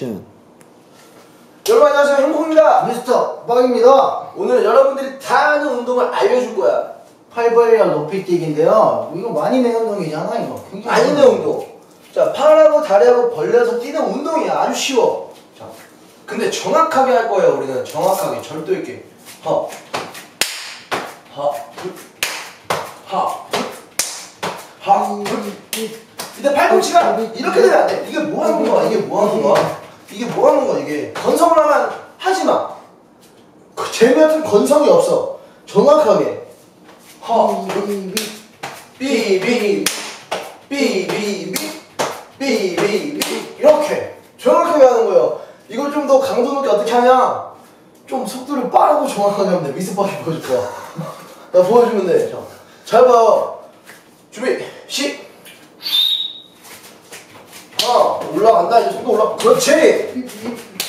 액션 여러분 안녕하세요. 행복입니다. 미스터 뻥입니다. 오늘 여러분들이 다 하는 운동을 알려줄 거야. 팔벌려 높이뛰기인데요. 이거 많이 내 운동이잖아 이거. 굉장히 아니네 운동. 자 팔하고 다리하고 벌려서 뛰는 운동이야. 아주 쉬워. 자 근데 정확하게 할 거예요 우리는. 정확하게 절도 있게. 허. 하, 굿, 하, 굿, 하, 굿. 근데 팔꿈치가 이렇게 되면 안 돼. 이게 뭐 하는 거야? 이게 뭐 하는 거야? 이게 뭐 하는 거야? 이게 건성을 하면 하지 마. 그 재미 같은 건성이 없어. 정확하게. 허, 굿, 삐비 삐비비 삐비비 이렇게 정확하게 하는 거예요. 이걸 좀 더 강도 높게 어떻게 하냐? 좀 속도를 빠르고 정확하게 하면 돼. 미스박이 보여줄 거야. 나 보여주면 돼. 자, 잘 봐요. 준비 시. 하나 올라간다 이제 속도 올라. 그렇지.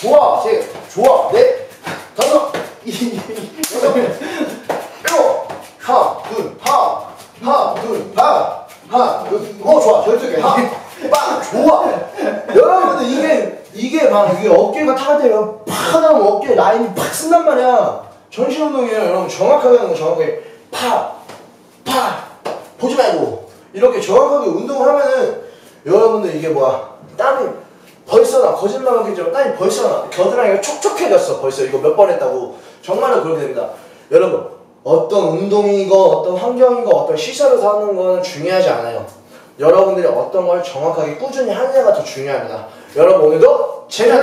좋아. 세. 좋아. 넷. 다섯. 여섯. 일곱. 하나 둘 하나 하나 둘 하나 하나 둘어 좋아 절대 하나 빵 좋아 여러분들 이게 이게 막 이게 어깨가 타대요 팍 하면 어깨 라인이 팍 쓴단 말이야 전신 운동이에요 여러분 정확하게 하는 거 정확하게 팍팍 보지 말고 이렇게 정확하게 운동을 하면은 여러분들 이게 뭐야 땀이 벌써 나 거짓말 하겠지만 땀이 벌써 나 겨드랑이가 촉촉해졌어. 벌써 이거 몇 번 했다고. 정말로 그렇게 됩니다. 여러분 어떤 운동이고 어떤 환경이고 어떤 시설에서 하는 거는 중요하지 않아요. 여러분들이 어떤 걸 정확하게 꾸준히 하느냐가 더 중요합니다. 여러분 오늘도 제가